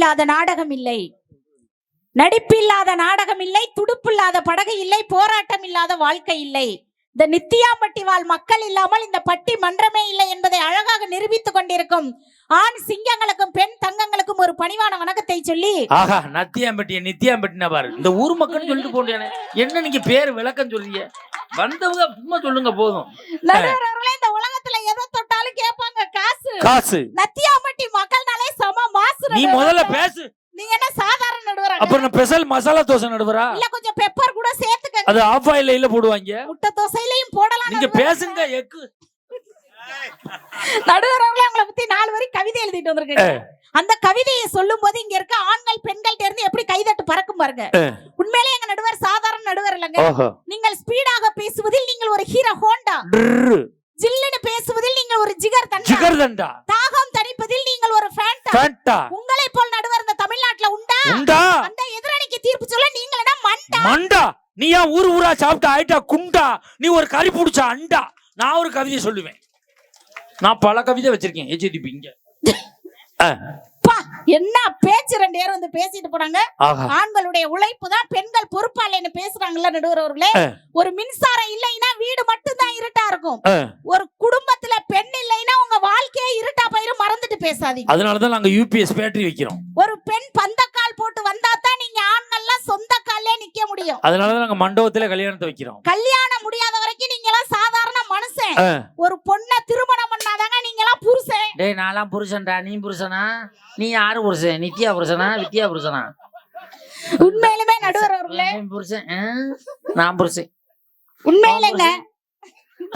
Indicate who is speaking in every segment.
Speaker 1: இல்லாத நாடகம் இல்லை. நடிப்பில்லாத நாடகம் இல்லை துடுப்பில்லாத படகு இல்லை போராட்டம் இல்லாத வாழ்க்கை இல்லை. இந்த நித்தியாம்பட்டி வாழ் மக்கள் இல்லாமல் இந்த பட்டி மன்றமே இல்லை என்பதை அழகாக நிரூபித்துக் கொண்டிருக்கும் ஆண் சிங்கங்களுக்கும் பெண் தங்கங்களுக்கும் ஒரு பணிவான வணக்கத்தை சொல்லி
Speaker 2: ஆஹா நத்தியாம்பட்டிய நித்தியாம்பட்டினா பாரு. இந்த ஊர் மக்கள் சொல்லிட்டு போண்டியானே என்ன நீங்க பேர் விளக்கம் சொல்றீங்க? வந்தவங்க சும்மா சொல்லுங்க போதும்.
Speaker 1: இந்த உலகத்துல எதை தொட்டாலும் கேட்பாங்க காசு.
Speaker 2: காசு.
Speaker 1: நத்தியாம்பட்டி மாசு
Speaker 2: நீ
Speaker 1: நடுவர்
Speaker 2: முதல்ல. பேசு.
Speaker 1: நீங்க என்ன சாதாரண நடுவராங்க
Speaker 2: அப்புறம் நான் ஸ்பெஷல் மசாலா தோசை நடுவரா?
Speaker 1: இல்ல கொஞ்சம் பெப்பர் கூட சேர்த்துக்கங்க.
Speaker 2: அது ஆஃப் ஆயில் இல்ல போடுவாங்க.
Speaker 1: முட்டை தோசையிலையும் போடலாம்
Speaker 2: நீங்க
Speaker 1: நடுவர்?
Speaker 2: பேசுங்க எக்கு.
Speaker 1: நடுவர் அவர்களே உங்களை பத்தி நாலு வரி கவிதை எழுதிட்டு வந்திருக்கீங்க. அந்த கவிதையை சொல்லும் போது இங்க இருக்க ஆண்கள் பெண்கள்ட்ட இருந்து எப்படி கைதட்டு பறக்கும் பாருங்க. உண்மையிலே எங்க நடுவர் சாதாரண நடுவர் இல்லைங்க. நீங்கள் ஸ்பீடாக பேசுவதில் நீங்கள் ஒரு ஹீரோ ஹோண்டா. ஜில்லுன்னு பேசுவதில் நீங்கள் ஒரு ஜிகர் தண்டா
Speaker 2: ஜிகர் தண்டா
Speaker 1: ஃபேண்டா உங்களை போல் நடுவர் இந்த தமிழ்நாட்டுல உண்டா?
Speaker 2: உண்டா.
Speaker 1: அந்த எதிரணிக்கு தீர்ப்பு சொல்ல நீங்களா மண்டா?
Speaker 2: மண்டா. நீ ஏன் ஊர் ஊரா சாப்பிட்ட ஆயிட்டா குண்டா? நீ ஒரு கறி புடிச்ச அண்டா. நான் ஒரு கவிதை சொல்லுவேன். நான் பல கவிதை வச்சிருக்கேன். ஏஜிடிபி இங்க.
Speaker 1: என்ன பேச்சு ரெண்டு பேரும் வந்து பேசிட்டு போனாங்க.
Speaker 2: ஆஹா.
Speaker 1: ஆண்களுடைய உழைப்பு தான் பெண்கள் பொறுப்பாளன்னு பேசுறாங்கல்ல நடுவர் அவர்களே.
Speaker 2: ஆ.
Speaker 1: ஒரு மின்சாரம் இல்லைன்னா வீடு மட்டும்தான் இருட்டா இருக்கும். ஒரு குடும்பத்துல பெண் இல்லைன்னா உங்க வாழ்க்கையே இருட்டா போயிரும் மறந்துட்டு பேசாதீங்க
Speaker 2: அதனாலதான் நாங்க யூபிஎஸ் பேட்டரி வைக்கிறோம்.
Speaker 1: ஒரு பெண் பந்தக்கால் போட்டு வந்தா தான் நீங்க ஆண்கள்லாம் சொந்த கால்லே நிக்க முடியும்.
Speaker 2: அதனாலதான் நாங்க மண்டபத்துல கல்யாணத்தை வைக்கிறோம்.
Speaker 1: கல்யாணம் முடியாத வரைக்கும் நீங்க எல்லாம் சாதாரண மனுஷன். ஒரு பொண்ணை திருமணம் பண்ணாதாங்க நீங்க எல்லாம் புருஷன்.
Speaker 3: டேய் நான்லாம் புருஷன்டா. நீ புருஷனா? நீ யாரு புருஷன்? நித்யா புருஷனா? வித்யா புருஷனா?
Speaker 1: உண்மையிலுமே நடுவர் அவர்களே.
Speaker 3: புருஷன்? நான் புருஷன்.
Speaker 1: உண்மையிலேங்க.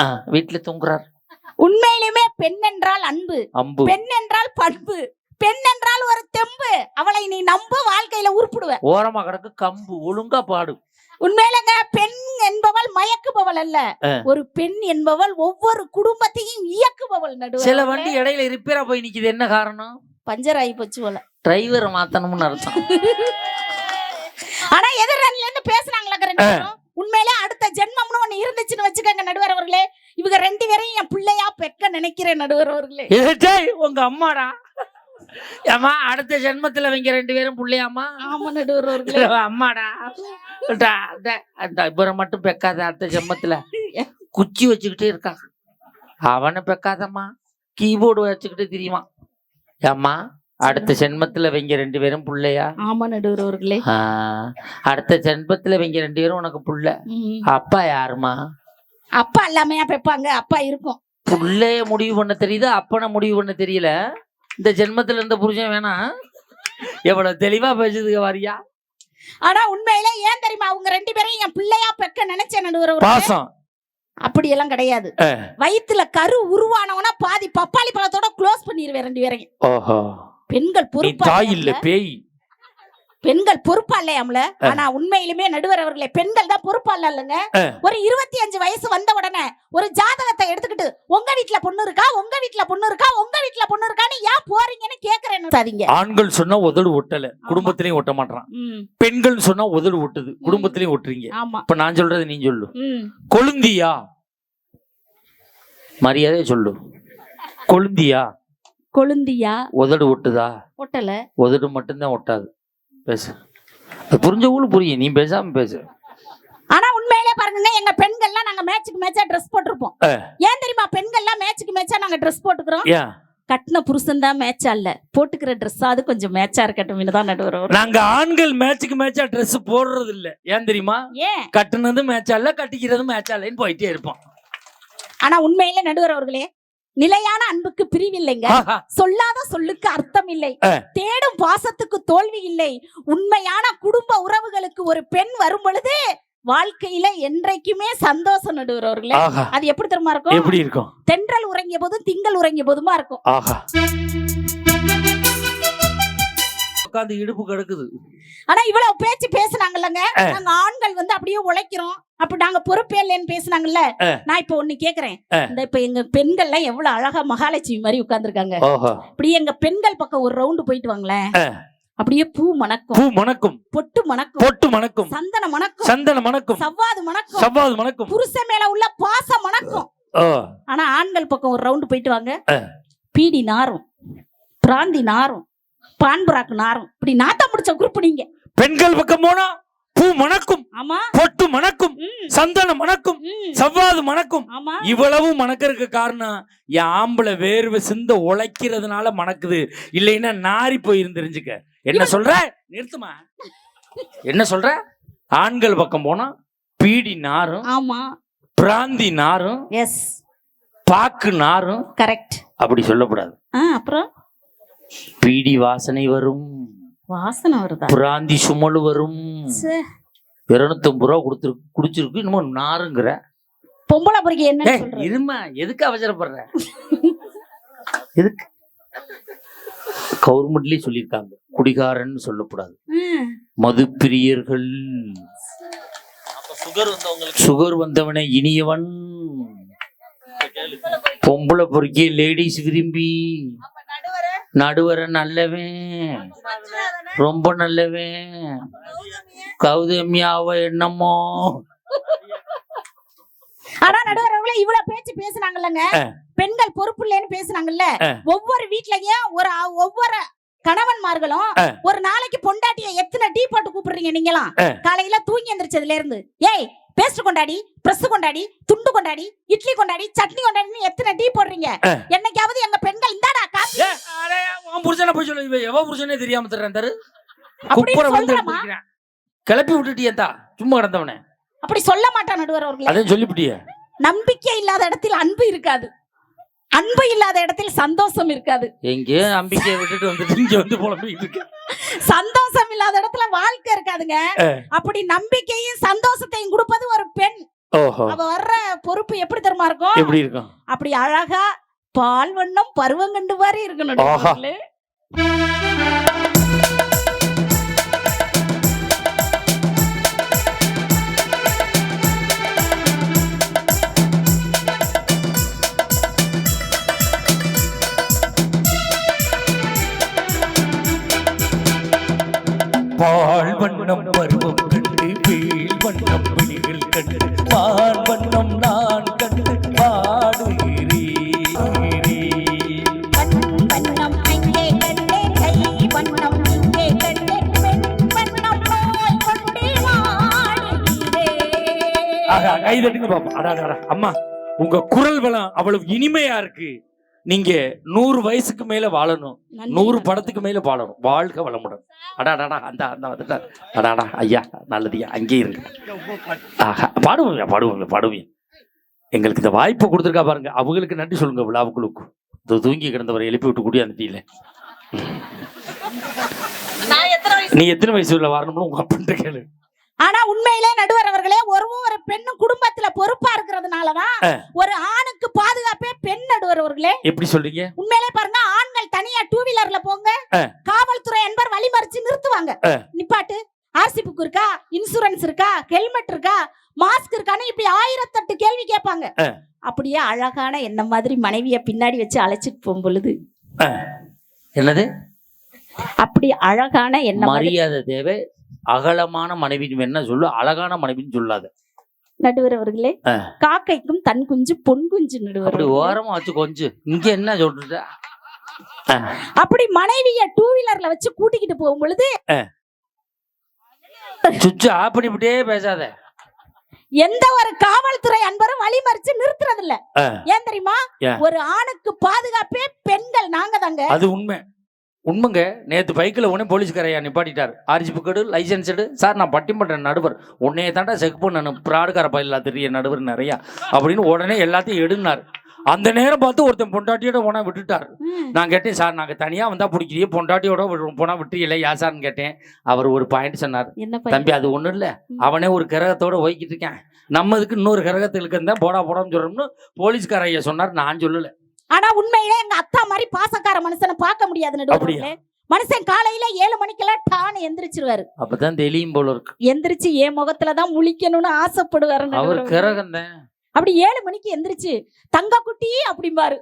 Speaker 3: ஆ, வீட்டுல தூங்குறார்.
Speaker 1: உண்மையிலுமே பெண் என்றால் அன்பு பெண் என்றால் பண்பு பெண் என்றால் ஒரு தெம்பு. அவளை நீ நம்ப வாழ்க்கையில உருப்பிடுவ.
Speaker 3: ஓரமா கிடக்கு கம்பு ஒழுங்கா பாடு.
Speaker 1: உண்மையிலங்க பெண் என்பவள் மயக்குபவள் அல்ல. ஒரு பெண் என்பவள் ஒவ்வொரு குடும்பத்தையும் இயக்குபவள் நடுவர்
Speaker 3: சில வண்டி இடையில ரிப்பேரா போய் நிக்குது. என்ன காரணம்?
Speaker 1: பஞ்சர் ஆகி போச்சு போல.
Speaker 3: டிரைவரை மாத்தணும்னு அர்த்தம்.
Speaker 1: ஆனா எதிரணில இருந்து பேசுனாங்களா ரெண்டு பேரும். உண்மையிலே அடுத்த ஜென்மம்னு ஒண்ணு இருந்துச்சுன்னு வச்சுக்கோங்க நடுவர் அவர்களே. இவங்க ரெண்டு பேரையும் என் பிள்ளையா பெக்க நினைக்கிறேன் நடுவர் அவர்களே.
Speaker 3: உங்க அம்மாடா. ஏம்மா அடுத்த ஜென்மத்துல வைங்க ரெண்டு பேரும் புள்ளையாமா
Speaker 1: ஆமா நடுவர் அவர்களே.
Speaker 3: அம்மாடா. அந்த இவரை மட்டும் பெக்காத அடுத்த ஜென்மத்துல. குச்சி வச்சுக்கிட்டே இருக்கான். அவனை பெக்காதம்மா. கீபோர்டு வச்சுக்கிட்டு தெரியுமா? ஏம்மா அடுத்த ஜென்மத்துல வைங்க ரெண்டு பேரும் புள்ளையா?
Speaker 1: ஆமா நடுவர்
Speaker 3: அடுத்த ஜென்மத்துல வைங்க ரெண்டு பேரும் உனக்கு புள்ள. அப்பா யாருமா
Speaker 1: அப்பா எல்லாமையா பெப்பாங்க அப்பா இருக்கும்
Speaker 3: புள்ளைய முடிவு பண்ண தெரியுது? அப்பனை முடிவு பண்ண தெரியல. இந்த ஜென்மத்துல இருந்த புருஷன் வேணாம் எவ்வளவு தெளிவா பேசுதுங்க வாரியா?
Speaker 1: ஆனா உண்மையிலே ஏன் தெரியுமா? அவங்க ரெண்டு பேரையும் என் பிள்ளையா பெக்க நினைச்சேன் நடுவர்.
Speaker 2: பாசம்.
Speaker 1: அப்படி எல்லாம் கிடையாது.
Speaker 2: ஆ.
Speaker 1: வயித்துல கரு உருவானவனா பாதி பப்பாளி பழத்தோட க்ளோஸ் பண்ணிடுவேன் ரெண்டு பேரையும். பெண்கள் பொறுப்பா
Speaker 2: இல்ல. பேய்.
Speaker 1: பெண்கள் பொறுப்பா இல்லையாம்ல ஆனா உண்மையிலுமே நடுவர் அவர்களே பெண்கள் தான் பொறுப்பா இல்லைங்க. ஒரு இருபத்தி அஞ்சு வயசு வந்த உடனே ஒரு ஜாதகத்தை எடுத்துக்கிட்டு உங்க வீட்ல பொண்ணு இருக்கா? உங்க வீட்ல பொண்ணு இருக்கா? உங்க வீட்ல பொண்ணு இருக்கான்னு ஏன் போறீங்கன்னு கேக்குறேன்னு
Speaker 2: ஆண்கள் சொன்னா உதடு ஒட்டல. குடும்பத்திலயும் ஒட்ட மாட்டான் பெண்கள் சொன்னா உதடு ஒட்டுது. குடும்பத்திலயும் ஒட்டுறீங்க. இப்ப நான் சொல்றது நீ சொல்லு. கொழுந்தியா? மரியாதையா சொல்லு. கொழுந்தியா?
Speaker 1: கொழுந்தியா?
Speaker 2: உதடு ஒட்டுதா?
Speaker 1: ஒட்டல.
Speaker 2: உதடு மட்டும்தான் ஒட்டாது. பேசு. அது புரிஞ்ச ஊழு புரியும். நீ பேசாம பேசு.
Speaker 1: ஆனா உண்மையிலே பாருங்க எங்க பெண்கள்லாம் நாங்க மேட்சுக்கு மேட்சா ட்ரெஸ் போட்டிருப்போம். ஏன் தெரியுமா? பெண்கள்லாம் மேட்சுக்கு மேட்சா நாங்க ட்ரெஸ் போட்டுக்கிறோம்? கட்டின புருஷன் தான் மேட்சா இல்ல போட்டுக்கிற ட்ரெஸ்ஸாவது கொஞ்சம் மேட்சா இருக்கட்டும் தான் நடுவர்.
Speaker 2: நாங்க ஆண்கள் மேட்சுக்கு மேட்சா Dress போடுறது இல்ல ஏன் தெரியுமா?
Speaker 1: ஏன்?
Speaker 2: கட்டுனது மேட்சா இல்ல கட்டிக்கிறது மேட்சா இல்லைன்னு போயிட்டே இருப்போம்.
Speaker 1: ஆனா உண்மையிலே நடுவர் அவர்களே நிலையான அன்புக்கு பிரிவில்லைங்க. சொல்லாத சொல்லுக்கு அர்த்தம் இல்லை. தேடும் பாசத்துக்கு தோல்வி இல்லை. உண்மையான குடும்ப உறவுகளுக்கு ஒரு பெண் வரும் பொழுது வாழ்க்கையில என்றைக்குமே சந்தோஷம்
Speaker 2: ஆஹா.
Speaker 1: அது எப்படி தெரியுமா இருக்கும்?
Speaker 2: எப்படி இருக்கும்?
Speaker 1: தென்றல் உறங்கிய போதும் திங்கள் உறங்கிய போதுமா இருக்கும்.
Speaker 3: உட்காந்து இடுப்பு கிடக்குது.
Speaker 1: ஆனா இவ்வளவு பேச்சு பேசுனாங்கல்லங்க. நாங்க ஆண்கள் வந்து அப்படியே உழைக்கிறோம். அப்ப நாங்க பொறுப்பே இல்லைன்னு பேசுனாங்கல்ல. நான் இப்ப ஒண்ணு கேக்குறேன். இந்த இப்ப எங்க பெண்கள்லாம் எவ்வளவு அழகா மகாலட்சுமி மாதிரி உட்கார்ந்திருக்காங்க. அப்படியே எங்க பெண்கள் பக்கம் ஒரு ரவுண்டு போயிட்டு வாங்களேன். அப்படியே பூ மணக்கும்.
Speaker 2: பூ மணக்கும்.
Speaker 1: பொட்டு மணக்கும்.
Speaker 2: பொட்டு மணக்கும்.
Speaker 1: சந்தன மணக்கும்.
Speaker 2: சந்தன மணக்கும்.
Speaker 1: சவ்வாது மணக்கும்.
Speaker 2: சவ்வாது மணக்கும்.
Speaker 1: புருஷன் மேல உள்ள பாசம் மணக்கும். ஆனா ஆண்கள் பக்கம் ஒரு ரவுண்டு போயிட்டு வாங்க. பீடி நாரும். பிராந்தி நாரும். பான்புராக்கு நாரும். இப்படி நாத்தம் முடிச்ச குரூப் நீங்க.
Speaker 2: பெண்கள் பக்கம் போனா பூ மணக்கும்
Speaker 1: ஆமா.
Speaker 2: பொட்டு மணக்கும் சந்தனம் மணக்கும் செவ்வாது மணக்கும். இவ்வளவு மணக்கறதுக்கு காரணம் என் ஆம்பளை வேர்வை சிந்த உழைக்கிறதுனால மணக்குது. இல்லைன்னா நாரி போயிருந்து தெரிஞ்சுக்க. என்ன சொல்ற? நிறுத்துமா? என்ன சொல்ற? ஆண்கள் பக்கம் போனா பீடி நாரும்
Speaker 1: ஆமா.
Speaker 2: பிராந்தி நாரும்
Speaker 1: எஸ்
Speaker 2: பாக்கு நாரும்
Speaker 1: கரெக்ட்
Speaker 2: அப்படி சொல்லக்கூடாது.
Speaker 1: அப்புறம்?
Speaker 2: பீடி வாசனை வரும்.
Speaker 1: வாசனை வருதா?
Speaker 2: பிராந்தி சுமலு வரும். இருநூத்தம்பது ரூபா கொடுத்துருக்கு குடிச்சிருக்கு. இன்னமும் நாருங்கிற.
Speaker 1: பொம்பளை பொறுக்கி என்ன
Speaker 2: இருமா எதுக்கு அவசரப்படுற? எதுக்கு? கவர்மெண்ட்லயே சொல்லியிருக்காங்க. குடிகாரன்னு சொல்லக்கூடாது.
Speaker 1: ம்,
Speaker 2: மது பிரியர்கள் சுகர் வந்தவனை இனியவன். பொம்பளை பொறுக்கி லேடிஸ் விரும்பி. நடுவர நல்லவன் ரொம்ப நல்லவன் கௌதமியாவ என்னமோ
Speaker 1: ஆனா நடுவரவங்களே இவ்வளவு பேச்சு பேசுனாங்கல்லங்க. பெண்கள் பொறுப்பு இல்லைன்னு பேசுனாங்கல்ல. ஒவ்வொரு வீட்லயும் ஒரு ஒவ்வொரு கணவன்மார்களும். ஒரு நாளைக்கு பொண்டாட்டிய எத்தனை டீ போட்டு கூப்பிடுறீங்க நீங்களாம். காலையில தூங்கி எந்திரிச்சதுல இருந்து ஏய் பேஸ்ட் கொண்டாடி பிரஸ் கொண்டாடி துண்டு கொண்டாடி இட்லி கொண்டாடி சட்னி கொண்டாடின்னு எத்தனை டீ போடுறீங்க. என்னைக்காவது எங்க பெண்கள் இந்தாடா காப்பி
Speaker 2: உன் புருஷனை போய் சொல்லு இவன் புருஷனே தெரியாம தர்றேன் தரு?
Speaker 1: அப்படின்னு
Speaker 2: குப்புற வந்து? எடுத்துக்கிறேன். கிளப்பி விட்டுட்டியந்தா சும்மா கிடந்தவனே.
Speaker 1: அப்படி சொல்ல மாட்டான் நடுவர் அவர்களே.
Speaker 2: அதையும் சொல்லிவிட்டிய.
Speaker 1: நம்பிக்கை இல்லாத இடத்தில் அன்பு இருக்காது. அன்பு இல்லாத இடத்தில் சந்தோஷம் இருக்காது.
Speaker 2: எங்கே நம்பிக்கையை விட்டுட்டு வந்துட்டு இங்க வந்து புலம்பிக்கிட்டு இருக்க.
Speaker 1: சந்தோஷம் இல்லாத இடத்துல வாழ்க்கை இருக்காதுங்க. அப்படி நம்பிக்கையும் சந்தோஷத்தையும் கொடுப்பது ஒரு பெண். அவ வர்ற பொறுப்பு எப்படி தெரியுமா இருக்கும்?
Speaker 2: எப்படி இருக்கும்?
Speaker 1: அப்படி அழகா பால் வண்ணம் பருவம் கண்டு மாதிரி இருக்கணும்.
Speaker 2: பால் வண்ணம் தட்டுங்க பாப்போம் அடா அடா, அடா. அம்மா உங்க குரல் வளம் அவ்வளவு இனிமையா இருக்கு. நீங்க நூறு வயசுக்கு மேல வாழணும்.
Speaker 1: நன்றி.
Speaker 2: நூறு படத்துக்கு மேல வாழணும். வாழ்க வளமுடன். அடாடாடா அந்த அந்த வந்துட்டார் அடாடா ஐயா நல்லதுயா அங்கே இருங்க. ஆஹா பாடுவோம் பாடுவோம் பாடுவோம் எங்களுக்கு இந்த வாய்ப்பு கொடுத்துருக்கா பாருங்க. அவங்களுக்கு நன்றி சொல்லுங்க விழாவுக்குழுக்கு இது தூங்கி கிடந்தவரை எழுப்பி விட்டு கூடியாந்துட்டீங்களே நீ எத்தனை வயசுல வரணும்னு உங்க அப்பன்ட்ட கேளு.
Speaker 1: ஆனா உண்மையிலே நடுவர் அவர்களே ஒரு ஒரு பெண்ணும் குடும்பத்துல பொறுப்பா இருக்கிறதுனாலதான். ஒரு ஆணுக்கு பாதுகாப்பே பெண் நடுவர் அவர்களே
Speaker 2: எப்படி சொல்றீங்க
Speaker 1: உண்மையிலே பாருங்க ஆண்கள் தனியா டூ வீலர்ல போங்க. காவல்துறை என்பர் வழிமறிச்சு நிறுத்துவாங்க. நிப்பாட்டு ஆர்சி புக் இருக்கா இன்சூரன்ஸ் இருக்கா ஹெல்மெட் இருக்கா மாஸ்க் இருக்கான்னு இப்படி ஆயிரத்தெட்டு கேள்வி கேட்பாங்க. அப்படியே அழகான என்ன மாதிரி மனைவிய பின்னாடி வச்சு அழைச்சிட்டு போகும் பொழுது
Speaker 2: என்னது
Speaker 1: அப்படி அழகான என்ன
Speaker 2: மரியாதை தேவை அகலமான மனைவின்னு என்ன சொல்லு அழகான மனைவின்னு சொல்லாத.
Speaker 1: நடுவர் அவர்களே. காக்கைக்கும் தன் குஞ்சு பொன் குஞ்சு நடுவர்.
Speaker 2: ஓரமா வச்சு கொஞ்சம் இங்க என்ன சொல்ற
Speaker 1: அப்படி மனைவிய டூ வீலர்ல வச்சு கூட்டிக்கிட்டு போகும் பொழுது
Speaker 2: சுவிட்ச் ஆஃப் பண்ணிவிட்டே பேசாத.
Speaker 1: எந்த ஒரு காவல்துறை அன்பரும் வழிமறிச்சு நிறுத்துறது இல்ல. ஏன் தெரியுமா? ஒரு ஆணுக்கு பாதுகாப்பே பெண்கள் நாங்க தாங்க.
Speaker 2: அது உண்மை. உண்மைங்க நேத்து பைக்கில் உடனே போலீஸ்காரையா நிப்பாட்டிட்டார். ஆர்ஜி புக்கடு லைசன்ஸ் எடு. சார் நான் பட்டிமன்ற நடுவர். உன்னைய தாண்டா செக் பண்ணணும் ப்ராடுகார பயிலா தெரிய நடுவர் நிறையா. அப்படின்னு உடனே எல்லாத்தையும் எடுனார். அந்த நேரம் பார்த்து ஒருத்தன் பொண்டாட்டியோட போனா விட்டுட்டார். நான் கேட்டேன் சார் நாங்கள் தனியாக வந்தால் பிடிக்கிறீ பொண்டாட்டியோட போனால் விட்டுறீங்களே? யா சார்னு கேட்டேன். அவர் ஒரு பாயிண்ட் சொன்னார்? தம்பி அது ஒன்றும் இல்லை. அவனே ஒரு கிரகத்தோட போய்கிட்டு இருக்கேன். நம்ம இதுக்கு இன்னொரு கிரகத்துக்கு இருந்தா போடா போடான்னு சொல்றோம்னு போலீஸ்கார ஐயா சொன்னார். நான் சொல்லல.
Speaker 1: ஆனா உண்மையிலே எங்க அத்தா மாதிரி பாசக்கார மனுஷனை பார்க்க முடியாது? அவர்களே. மனுஷன் காலையில ஏழு மணிக்கெல்லாம் டான்னு எந்திரிச்சிருவாரு
Speaker 2: அப்பதான் தெரியும் போல இருக்கு
Speaker 1: எந்திரிச்சு என் முகத்துல தான் முழிக்கணும்னு ஆசைப்படுவாரு
Speaker 2: அவர். கிரகம்
Speaker 1: அப்படி ஏழு மணிக்கு எந்திரிச்சு தங்க குட்டி அப்படிம்பாரு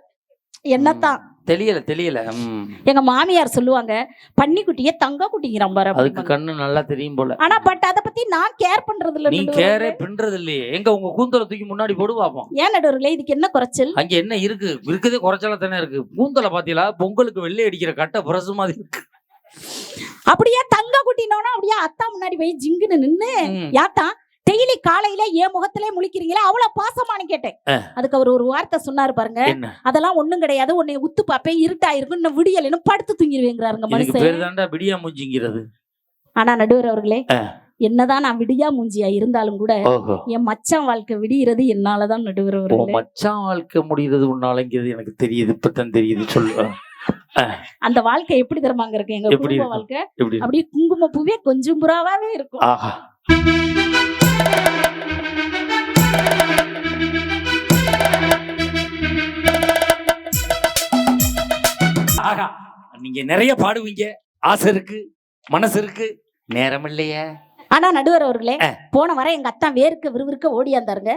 Speaker 1: என்னத்தான்
Speaker 2: தெரியல தெரியல.
Speaker 1: எங்க மாமியார் சொல்லுவாங்க பன்னிக்குட்டிய தங்க குட்டிங்கிறான் பாரு
Speaker 2: அதுக்கு. கண்ணு நல்லா தெரியும் போல.
Speaker 1: ஆனா பட் அத பத்தி நான் கேர் பண்றது இல்ல
Speaker 2: நீ கேரே. பின்றது இல்லையே எங்க உங்க கூந்தலை தூக்கி முன்னாடி போடு பார்ப்போம்
Speaker 1: ஏன் நடுவர்களே இதுக்கு என்ன குறைச்சல்?
Speaker 2: அங்க என்ன இருக்கு? இருக்கதே குறைச்சலா தானே இருக்கு. கூந்தலை பாத்தீங்களா? பொங்கலுக்கு வெள்ளை அடிக்கிற கட்டை பிரசு மாதிரி இருக்கு.
Speaker 1: அப்படியே தங்க குட்டினோனா அப்படியே அத்தா முன்னாடி போய் ஜிங்குன்னு நின்னு
Speaker 2: ம்.
Speaker 1: யாத்தா டெய்லி காலையில என் முகத்திலே முழிக்கிறீங்களே? அவ்வளவு பாசமானு கேட்டேன். அதுக்கு அவர் ஒரு வார்த்தை சொன்னாரு பாருங்க. அதெல்லாம் ஒண்ணும் கிடையாது. உன்னை உத்து பாப்பேன் இருட்டாயிருக்கும் இன்னும் விடியல் படுத்து தூங்கிடுவேங்கிறாருங்க மனுஷன்.
Speaker 2: விடியா மூஞ்சிங்கிறது.
Speaker 1: ஆனா நடுவர் அவர்களே. என்னதான் நான் விடியா மூஞ்சியா இருந்தாலும் கூட என் மச்சான் வாழ்க்கை விடியறது என்னாலதான் நடுவர் அவர்களே.
Speaker 2: மச்சான் வாழ்க்கை முடிகிறது உன்னாலங்கிறது எனக்கு தெரியுது. இப்பதான் தெரியுது. சொல்லு.
Speaker 1: அந்த வாழ்க்கை எப்படி தரமாங்க இருக்கு? எங்க குடும்ப
Speaker 2: இருக்கும்?
Speaker 1: வாழ்க்கை அப்படியே குங்கும பூவே கொஞ்சம் புறாவாவே இருக்கும்.
Speaker 2: ஆஹா நீங்க நிறைய பாடுவீங்க. ஆசை இருக்கு மனசு இருக்கு. நேரம் இல்லையே.
Speaker 1: ஆனா நடுவர் அவர்களே. போன வர எங்க அத்தா வேர்க்க விறுவிறுக்க ஓடியாந்தாருங்க.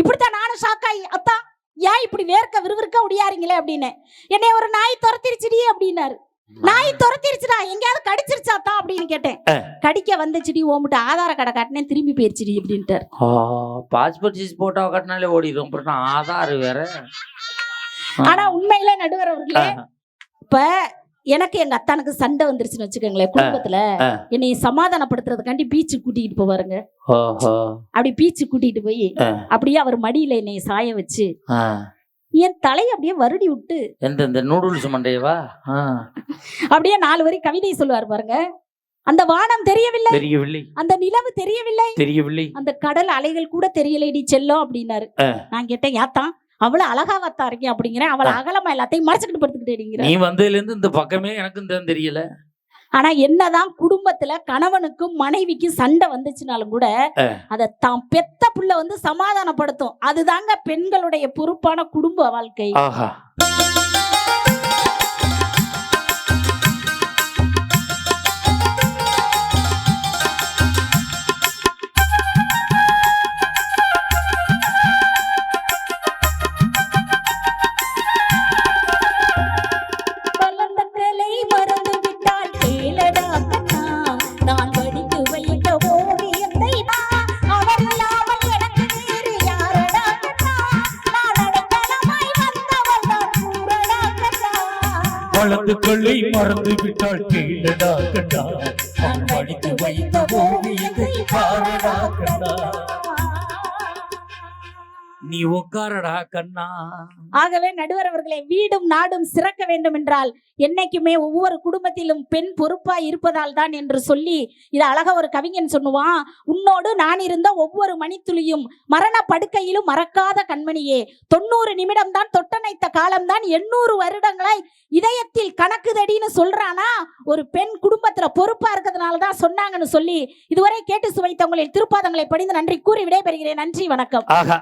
Speaker 1: இப்படித்தான் நானும் ஷாக் ஆகி அத்தா ஏன் இப்படி வேர்க்க விறுவிறுக்க ஓடியாரீங்களே அப்படின்னு. என்னை ஒரு நாய் துரத்திருச்சுடி அப்படின்னாரு. நாய் துரத்திருச்சுடா எங்கேயாவது கடிச்சிருச்சாத்தா அப்படின்னு கேட்டேன். கடிக்க வந்துச்சுடி ஓமுட்டு ஆதார கடை காட்டினேன் திரும்பி போயிருச்சுடி அப்படின்ட்டாரு.
Speaker 2: பாஸ்போர்ட் சைஸ் போட்டோ கட்டினாலே ஓடிடும் அப்புறம் ஆதார் வேற.
Speaker 1: ஆனா உண்மையில நடுவர் அவர்களே இப்ப எனக்கு எங்க அத்தானுக்கு சண்டை வந்துருச்சுன்னு வச்சுக்கோங்களேன் குடும்பத்துல. என்னை சமாதானப்படுத்துறதுக்காண்டி பீச்சு கூட்டிட்டு போவாருங்க. அப்படி பீச்சு கூட்டிட்டு போய். அப்படியே அவர் மடியில என்னை சாய வச்சு. என் தலையை அப்படியே வருடி விட்டு.
Speaker 2: எந்த இந்த நூடுல்ஸ் மண்டையவா?
Speaker 1: அப்படியே நாலு வரி கவிதை சொல்லுவார் பாருங்க. அந்த வானம் தெரியவில்லை.
Speaker 2: தெரியவில்லை.
Speaker 1: அந்த நிலவு தெரியவில்லை.
Speaker 2: தெரியவில்லை.
Speaker 1: அந்த கடல் அலைகள் கூட தெரியலைடி செல்லம் அப்படின்னாரு. நான் கேட்டேன் யாத்தான் அவ்வளவு அழகாவத்தா இருக்கேன் அப்படிங்கிறேன் அவளை அகலமா எல்லாத்தையும் மறைச்சுக்கிட்டு படுத்துக்கிட்டேங்கிற
Speaker 2: நீ வந்ததுல இருந்து இந்த பக்கமே எனக்கும் தான் தெரியல.
Speaker 1: ஆனா என்னதான் குடும்பத்துல கணவனுக்கும் மனைவிக்கும் சண்டை வந்துச்சுனாலும் கூட. அத தான் பெத்த புள்ள வந்து சமாதானப்படுத்தும். அதுதாங்க பெண்களுடைய பொறுப்பான குடும்ப வாழ்க்கை. வளர்ந்து மறந்து விட்டால்
Speaker 4: கீழடா கண்டா படித்து வைத்த ஓவியத்தை பாரடா கண்டா
Speaker 2: நீ உட்காரடா கண்ணா.
Speaker 1: ஆகவே நடுவர் அவர்களே வீடும் நாடும் சிறக்க வேண்டும் என்றால் என்னைக்குமே ஒவ்வொரு குடும்பத்திலும் பெண் பொறுப்பா இருப்பதால் தான் என்று சொல்லி இது அழகா ஒரு கவிஞன் சொல்லுவான் உன்னோடு நான் இருந்த ஒவ்வொரு மணித்துளியும் மரண படுக்கையிலும் மறக்காத கண்மணியே. தொண்ணூறு நிமிடம் தான் தொட்டணைத்த காலம்தான் எண்ணூறு வருடங்களாய் இதயத்தில் கணக்குதடின்னு சொல்றானா? ஒரு பெண் குடும்பத்துல பொறுப்பா இருக்கிறதுனால தான் சொன்னாங்கன்னு சொல்லி இதுவரை கேட்டு சுவைத்தவங்களின் திருப்பாதங்களை படிந்து நன்றி கூறி விடைபெறுகிறேன். நன்றி வணக்கம்.
Speaker 2: ஆஹா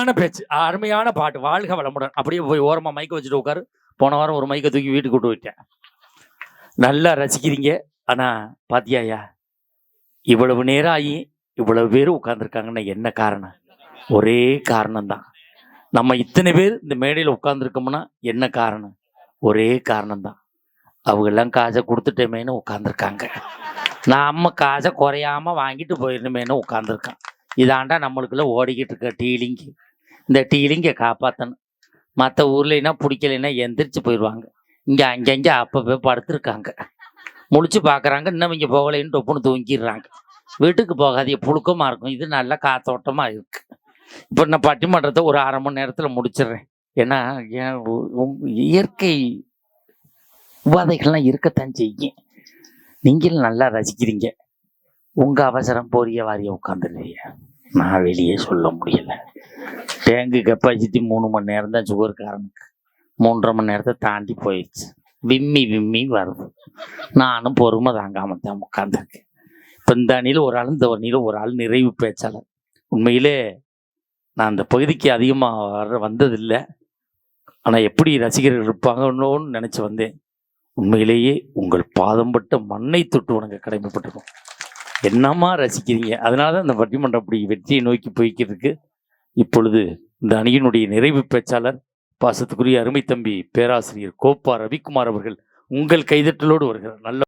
Speaker 2: அருமையான பேச்சு அருமையான பாட்டு. வாழ்க வளமுடன். அப்படியே போய் ஓரமா மைக்க வச்சுட்டு உட்காரு. போன வாரம் ஒரு மைக்கை தூக்கி வீட்டுக்கு கொண்டு போயிட்டேன். நல்லா ரசிக்கிறீங்க. ஆனா பாத்தியாயா? இவ்வளவு நேரம் ஆகி இவ்வளவு பேர் உட்காந்துருக்காங்கன்னா என்ன காரணம்? ஒரே காரணம்தான். நம்ம இத்தனை பேர் இந்த மேடையில் உட்கார்ந்துருக்கோம்னா என்ன காரணம்? ஒரே காரணம்தான். அவங்க எல்லாம் காசை கொடுத்துட்டேமேன்னு உட்காந்துருக்காங்க நாம காசை குறையாம வாங்கிட்டு போயிடணுமேனு உட்காந்துருக்கான் இதாண்டா நம்மளுக்குள்ள ஓடிக்கிட்டு இருக்க டீலிங்கு. இந்த டீலிங்கை காப்பாற்றணும் மற்ற ஊர்லனா பிடிக்கலைன்னா எந்திரிச்சு போயிடுவாங்க. இங்கே அங்கங்கே அப்பப்போ படுத்துருக்காங்க. முழிச்சு பார்க்குறாங்க இன்னும் இங்கே போகலைன்னு டொப்புன்னு தூங்கிடுறாங்க. வீட்டுக்கு போகாதீங்க. புழுக்கமாக இருக்கும். இது நல்லா காத்தோட்டமாக இருக்குது இப்போ நான் பட்டிமன்றத்தை ஒரு அரை மணி நேரத்தில் முடிச்சிடுறேன். ஏன்னா ஏன் இயற்கை உபாதைகள்லாம் இருக்கத்தான் செய்யும். நீங்களும் நல்லா ரசிக்கிறீங்க. உங்கள் அவசரம் போறிய வாரியை உட்காந்துருவீங்க நான் வெளியே சொல்ல முடியலை. டேங்கு கெப்பாசிட்டி மூணு மணி நேரம் தான் சுகர்காரனுக்கு மூன்றரை மணி நேரத்தை தாண்டி போயிடுச்சு. விம்மி விம்மி வருது. நானும் பொறுமை தாங்காம தான் உட்காந்துருக்கேன் இப்போ இந்த அணியில் ஒரு ஆள் இந்த அணியில் ஒரு ஆள் நிறைவு பேச்சாளர். உண்மையிலே நான் அந்த பகுதிக்கு அதிகமாக வர வந்ததில்லை. ஆனால் எப்படி ரசிகர்கள் இருப்பாங்கன்னு நினச்சி வந்தேன். உண்மையிலேயே உங்கள் பாதம் பட்ட மண்ணை தொட்டு வணங்க கடமைப்பட்டிருக்கோம். என்னம்மா ரசிக்கிறீங்க? அதனால தான் இந்த பட்டிமன்றம் அப்படி வெற்றியை நோக்கி போய்க்கிறதுக்கு இப்பொழுது இந்த அணியினுடைய நிறைவு பேச்சாளர் பாசத்துக்குரிய அருமை தம்பி பேராசிரியர் கோப்பா ரவிக்குமார் அவர்கள் உங்கள் கைதட்டலோடு வருகிறார். நல்ல